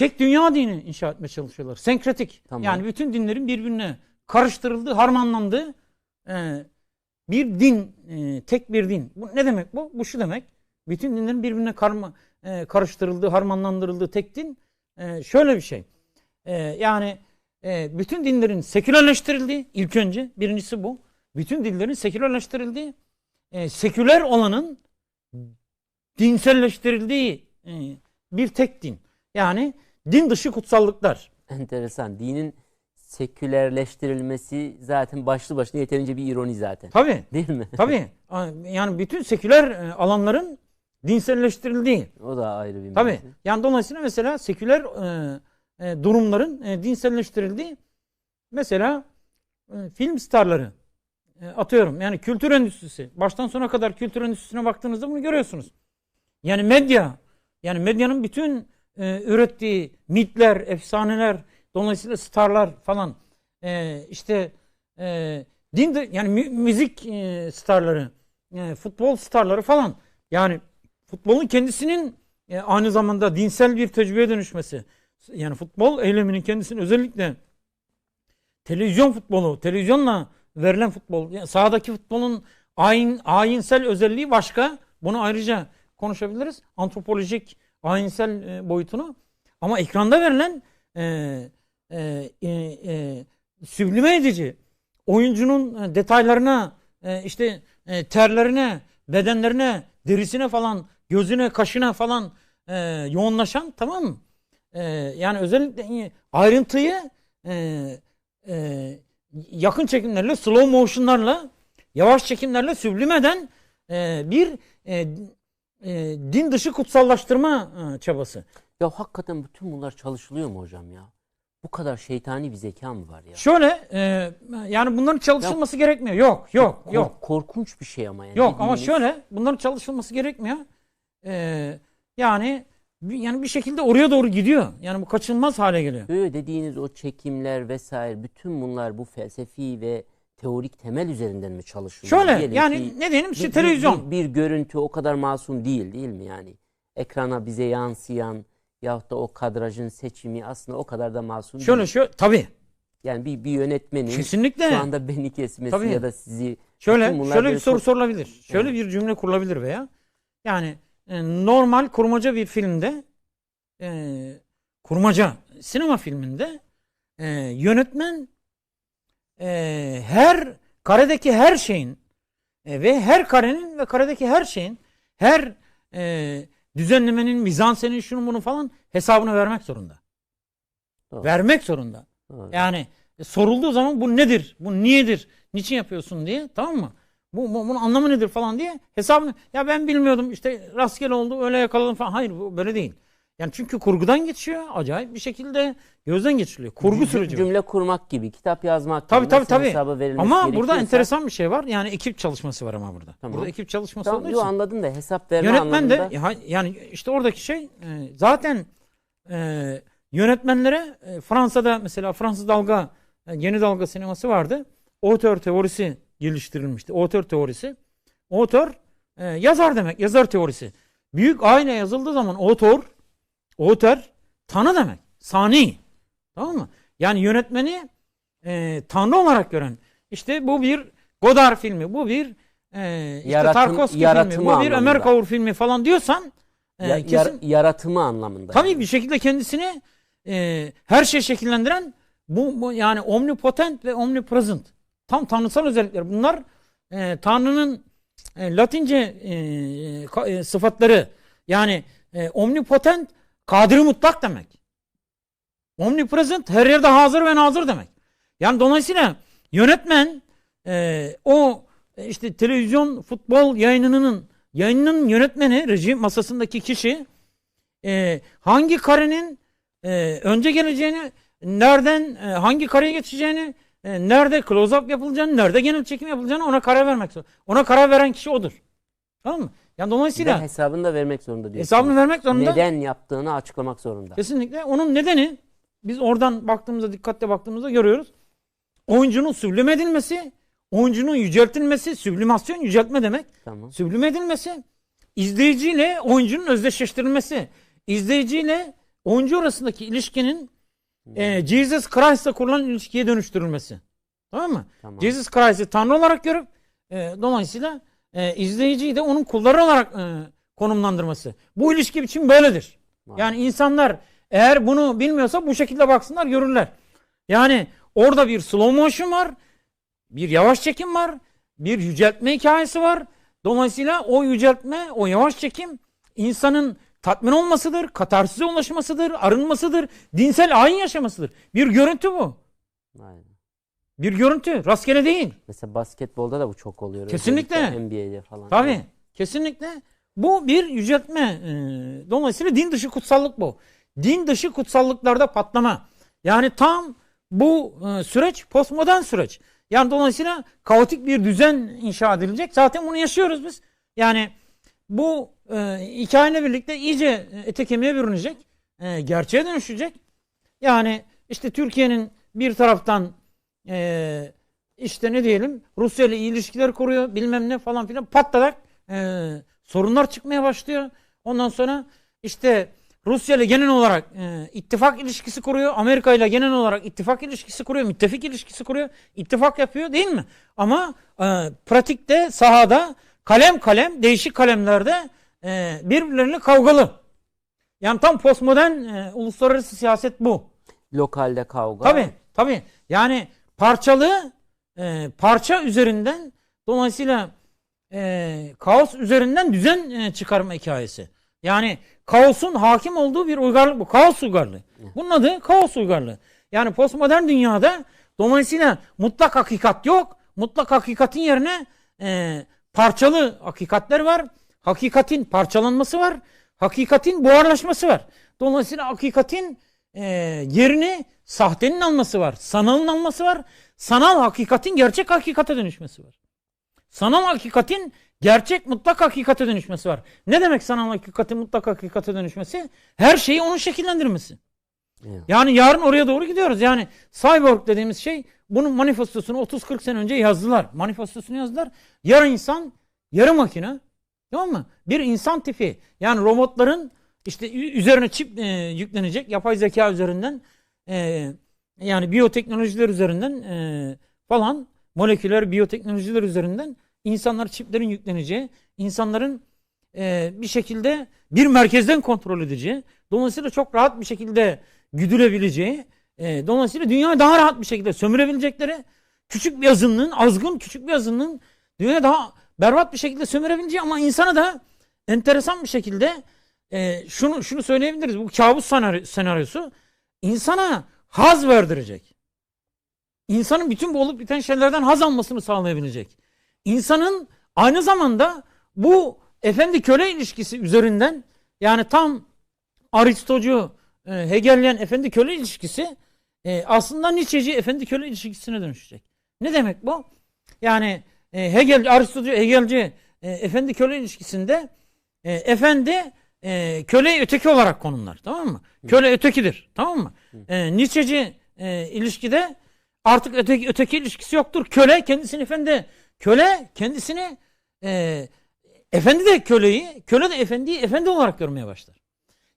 tek dünya dini inşa etmeye çalışıyorlar. Senkretik. Tamam. Yani bütün dinlerin birbirine karıştırıldığı, harmanlandığı e, bir din, e, tek bir din. Bu ne demek bu? Bu şu demek. Bütün dinlerin birbirine karma, e, karıştırıldığı, harmanlandırıldığı tek din e, şöyle bir şey. E, yani e, bütün dinlerin sekülerleştirildiği ilk önce birincisi bu. Bütün dinlerin sekülerleştirildiği, e, seküler olanın dinselleştirildiği e, bir tek din. Yani din dışı kutsallıklar. Enteresan. Dinin sekülerleştirilmesi zaten başlı başına yeterince bir ironi zaten. Tabii. Değil mi? Tabii. Yani bütün seküler e, alanların dinselleştirildiği. O da ayrı bir Tabii. mevzu. Yani dolayısıyla mesela seküler e, e, durumların e, dinselleştirildiği mesela e, film starları e, atıyorum yani kültür endüstrisi baştan sona kadar kültür endüstrisine baktığınızda bunu görüyorsunuz. Yani medya yani medyanın bütün e, ürettiği mitler, efsaneler dolayısıyla starlar falan e, işte e, din de- yani mü- müzik e, starları, e, futbol starları falan yani futbolun kendisinin e, aynı zamanda dinsel bir tecrübeye dönüşmesi. Yani futbol eyleminin kendisinin özellikle televizyon futbolu, televizyonla verilen futbol, yani sahadaki futbolun ayin, ayinsel özelliği başka. Bunu ayrıca konuşabiliriz. Antropolojik, ayinsel e, boyutunu. Ama ekranda verilen e, e, e, e, süblime edici, oyuncunun e, detaylarına, e, işte e, terlerine, bedenlerine, derisine falan, gözüne, kaşına falan e, yoğunlaşan tamam mı? E, yani özellikle ayrıntıyı e, e, yakın çekimlerle, slow motionlarla, yavaş çekimlerle süblime eden e, bir e, e, din dışı kutsallaştırma e, çabası. Ya hakikaten bütün bunlar çalışılıyor mu hocam ya? Bu kadar şeytani bir zeka mı var ya? Şöyle e, yani bunların çalışılması gerekmiyor. Yok, yok, Kork- yok. Korkunç bir şey ama yani. Yok ama şöyle bunların çalışılması gerekmiyor. Ee, yani yani bir şekilde oraya doğru gidiyor. Yani bu kaçınılmaz hale geliyor. Böyle dediğiniz o çekimler vesaire bütün bunlar bu felsefi ve teorik temel üzerinden mi çalışılıyor? Şöyle Diyelim yani ki ne diyelim işte bir- televizyon. Bir, bir görüntü o kadar masum değil değil mi yani? Ekrana bize yansıyan yahut da o kadrajın seçimi aslında o kadar da masum Şöyle değil. şu tabii Yani bir, bir yönetmenin kesinlikle. şu anda beni kesmesi Tabii. ya da sizi Şöyle şöyle bir soru çok- sorulabilir. Şöyle bir cümle kurulabilir veya yani e, normal kurmaca bir filmde e, kurmaca sinema filminde e, yönetmen e, her karedeki her şeyin e, ve her karenin ve karedeki her şeyin her e, düzenlemenin mizansenin şunu bunu falan hesabını vermek zorunda. Doğru. Vermek zorunda. Doğru. Yani e, sorulduğu zaman bu nedir? Bu niyedir? Niçin yapıyorsun diye tamam mı? Bu, bu bunun anlamı nedir falan diye hesabını ya ben bilmiyordum işte rastgele oldu öyle yakaladım falan. Hayır bu böyle değil. Yani çünkü kurgudan geçiyor acayip bir şekilde gözden geçiriliyor. Kurgu süreci. Cümle kurmak gibi, kitap yazmak Tabii, gibi tabii, tabii. verilmesi Ama burada enteresan bir şey var. Yani ekip çalışması var ama burada. Tamam. Burada ekip çalışması Tamam, olduğu için. anladım da hesap verme Yönetmen de anlamında ya- yani işte oradaki şey e, zaten e, yönetmenlere e, Fransa'da mesela Fransız dalga e, yeni dalga sineması vardı. Otör teorisi geliştirilmişti. Otör teorisi. E, yazar demek. Yazar teorisi. Büyük aile yazıldığı zaman otör otör tanı demek. Sani. Tamam mı? Yani yönetmeni e, tanrı olarak gören. İşte bu bir Godard filmi. Bu bir e, işte Yaratım- Tarkovski filmi. Bu bir Ömer anlamında. Kavur filmi falan diyorsan e, ya- kesin yar- yaratımı anlamında. tabii yani. bir şekilde kendisini e, her şey şekillendiren bu, bu yani omnipotent ve omnipresent. Tam tanrısal özellikler. Bunlar e, Tanrı'nın e, Latince e, ka- e, sıfatları. Yani e, omnipotent kadri mutlak demek. Omnipresent her yerde hazır ve nazır demek. Yani dolayısıyla yönetmen e, o e, işte televizyon futbol yayınının yayınının yönetmeni reji masasındaki kişi e, hangi karenin e, önce geleceğini nereden e, hangi kareye geçeceğini e, nerede close up yapılacağını nerede genel çekim yapılacağını ona karar vermek zorunda. Ona karar veren kişi odur. Tamam mı? Yani Ve dolayısıyla hesabını da vermek zorunda diyorsunuz. hesabını vermek zorunda. Neden yaptığını açıklamak zorunda. Kesinlikle. Onun nedeni biz oradan baktığımızda dikkatle baktığımızda görüyoruz. Oyuncunun süblime edilmesi, oyuncunun yüceltilmesi, süblimasyon yüceltme demek. Tamam. Süblime edilmesi, izleyiciyle oyuncunun özdeşleştirilmesi, izleyiciyle oyuncu arasındaki ilişkinin e, Jesus Christ'la kurulan ilişkiye dönüştürülmesi. Tamam mı? Tamam. Jesus Christ'ı Tanrı olarak görüp e, dolayısıyla e, izleyiciyi de onun kulları olarak e, konumlandırması. Bu ilişki biçim böyledir. Yani insanlar eğer bunu bilmiyorsa bu şekilde baksınlar görürler. Yani orada bir slow motion var, bir yavaş çekim var, bir yüceltme hikayesi var. Dolayısıyla o yüceltme, o yavaş çekim insanın tatmin olmasıdır, katarsize ulaşmasıdır, arınmasıdır, dinsel ayin yaşamasıdır. Bir görüntü bu. Aynen. Bir görüntü. Rastgele değil. Mesela basketbolda da bu çok oluyor. Kesinlikle. NBA'de falan. Tabii. Kesinlikle. Bu bir yüceltme. Ee, Dolayısıyla din dışı kutsallık bu. Din dışı kutsallıklarda patlama. Yani tam bu e, süreç postmodern süreç. Yani dolayısıyla kaotik bir düzen inşa edilecek. Zaten bunu yaşıyoruz biz. Yani bu e, hikayeyle birlikte iyice ete kemiğe bürünecek. E, gerçeğe dönüşecek. Yani işte Türkiye'nin bir taraftan e, işte ne diyelim Rusya ile iyi ilişkiler kuruyor bilmem ne falan filan patladak e, sorunlar çıkmaya başlıyor. Ondan sonra işte Rusya ile genel olarak e, ittifak ilişkisi kuruyor. Amerika ile genel olarak ittifak ilişkisi kuruyor. Müttefik ilişkisi kuruyor. ittifak yapıyor değil mi? Ama e, pratikte sahada kalem kalem değişik kalemlerde e, birbirleriyle kavgalı. Yani tam postmodern e, uluslararası siyaset bu. Lokalde kavga. Tabii tabii. Yani parçalı e, parça üzerinden dolayısıyla e, kaos üzerinden düzen e, çıkarma hikayesi. Yani kaosun hakim olduğu bir uygarlık bu. Kaos uygarlığı. Bunun adı kaos uygarlığı. Yani postmodern dünyada dolayısıyla mutlak hakikat yok. Mutlak hakikatin yerine e, parçalı hakikatler var. Hakikatin parçalanması var. Hakikatin buharlaşması var. Dolayısıyla hakikatin e, yerini sahtenin alması var. Sanalın alması var. Sanal hakikatin gerçek hakikate dönüşmesi var. Sanal hakikatin gerçek mutlak hakikate dönüşmesi var. Ne demek sanal hakikatin mutlak hakikate dönüşmesi? Her şeyi onun şekillendirmesi. Evet. Yani yarın oraya doğru gidiyoruz. Yani cyborg dediğimiz şey bunun manifestosunu 30-40 sene önce yazdılar. Manifestosunu yazdılar. Yarı insan, yarı makine. Tamam mı? Bir insan tipi. Yani robotların işte üzerine çip e, yüklenecek yapay zeka üzerinden e, yani biyoteknolojiler üzerinden e, falan moleküler biyoteknolojiler üzerinden insanlar çiplerin yükleneceği, insanların e, bir şekilde bir merkezden kontrol edeceği, dolayısıyla çok rahat bir şekilde güdülebileceği, e, dolayısıyla dünyayı daha rahat bir şekilde sömürebilecekleri küçük bir azınlığın, azgın küçük bir azınlığın dünyayı daha berbat bir şekilde sömürebileceği ama insana da enteresan bir şekilde e, şunu şunu söyleyebiliriz. Bu kabus senaryo- senaryosu insana haz verdirecek. İnsanın bütün bu olup biten şeylerden haz almasını sağlayabilecek. İnsanın aynı zamanda bu efendi köle ilişkisi üzerinden yani tam Aristocu e, Hegelyen efendi köle ilişkisi e, aslında Nietzscheci efendi köle ilişkisine dönüşecek. Ne demek bu? Yani e, Hegel, Aristocu, Hegelci e, efendi köle ilişkisinde efendi e, köleyi öteki olarak konumlar. Tamam mı? Köle ötekidir. Tamam mı? E, Nietzscheci e, ilişkide artık öteki, öteki ilişkisi yoktur. Köle kendisini efendi. Köle kendisini e, efendi de köleyi, köle de efendiyi efendi olarak görmeye başlar.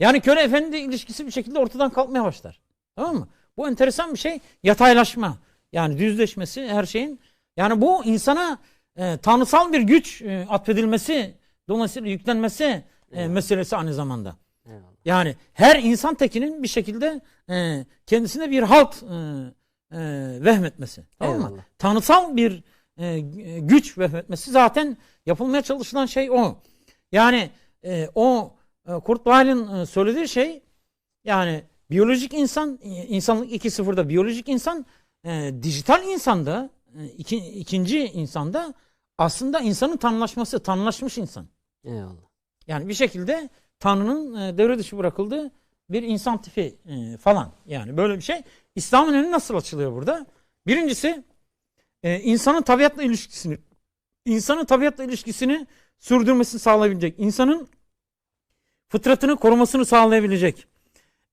Yani köle efendi ilişkisi bir şekilde ortadan kalkmaya başlar. Tamam mı? Bu enteresan bir şey. Yataylaşma. Yani düzleşmesi her şeyin. Yani bu insana e, tanrısal bir güç e, atfedilmesi, dolayısıyla yüklenmesi e, meselesi aynı zamanda. Eyvallah. Yani her insan tekinin bir şekilde e, kendisine bir halt e, e, vehmetmesi. Tamam mı? Tanrısal bir e, güç vehmetmesi zaten yapılmaya çalışılan şey o. Yani e, o e, Kurt Weill'in e, söylediği şey yani biyolojik insan, e, insanlık 2.0'da biyolojik insan, e, dijital insanda, e, iki, ikinci insanda aslında insanın tanrılaşması, tanrılaşmış insan. Eyvallah. Yani bir şekilde Tanrı'nın e, devre dışı bırakıldığı bir insan tipi e, falan. Yani böyle bir şey. İslam'ın önü nasıl açılıyor burada? Birincisi e, insanın tabiatla ilişkisini insanın tabiatla ilişkisini sürdürmesini sağlayabilecek. insanın fıtratını korumasını sağlayabilecek.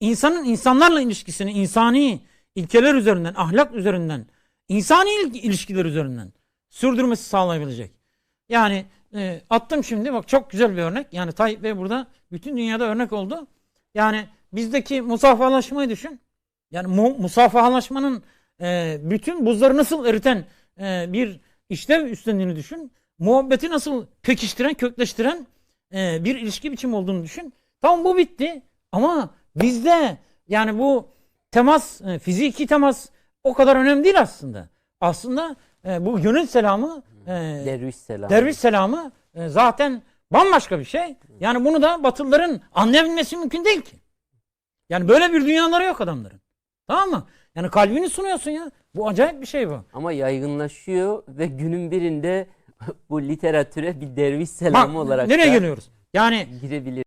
İnsanın insanlarla ilişkisini insani ilkeler üzerinden, ahlak üzerinden, insani il- ilişkiler üzerinden sürdürmesi sağlayabilecek. Yani e, attım şimdi bak çok güzel bir örnek. Yani Tayyip Bey burada bütün dünyada örnek oldu. Yani bizdeki musafahalaşmayı düşün. Yani mu, musafahalaşmanın e, bütün buzları nasıl eriten e, bir işlev üstlendiğini düşün. Muhabbeti nasıl pekiştiren, kökleştiren e, bir ilişki biçimi olduğunu düşün. Tamam bu bitti ama bizde yani bu temas, e, fiziki temas o kadar önemli değil aslında. Aslında e, bu gönül selamı, e, Derviş selam. derviş selamı e, zaten bambaşka bir şey. Yani bunu da Batılıların anlayabilmesi mümkün değil ki. Yani böyle bir dünyaları yok adamların. Tamam mı? Yani kalbini sunuyorsun ya. Bu acayip bir şey bu. Ama yaygınlaşıyor ve günün birinde bu literatüre bir derviş selamı Bak, olarak nereye geliyoruz? Yani girebilir.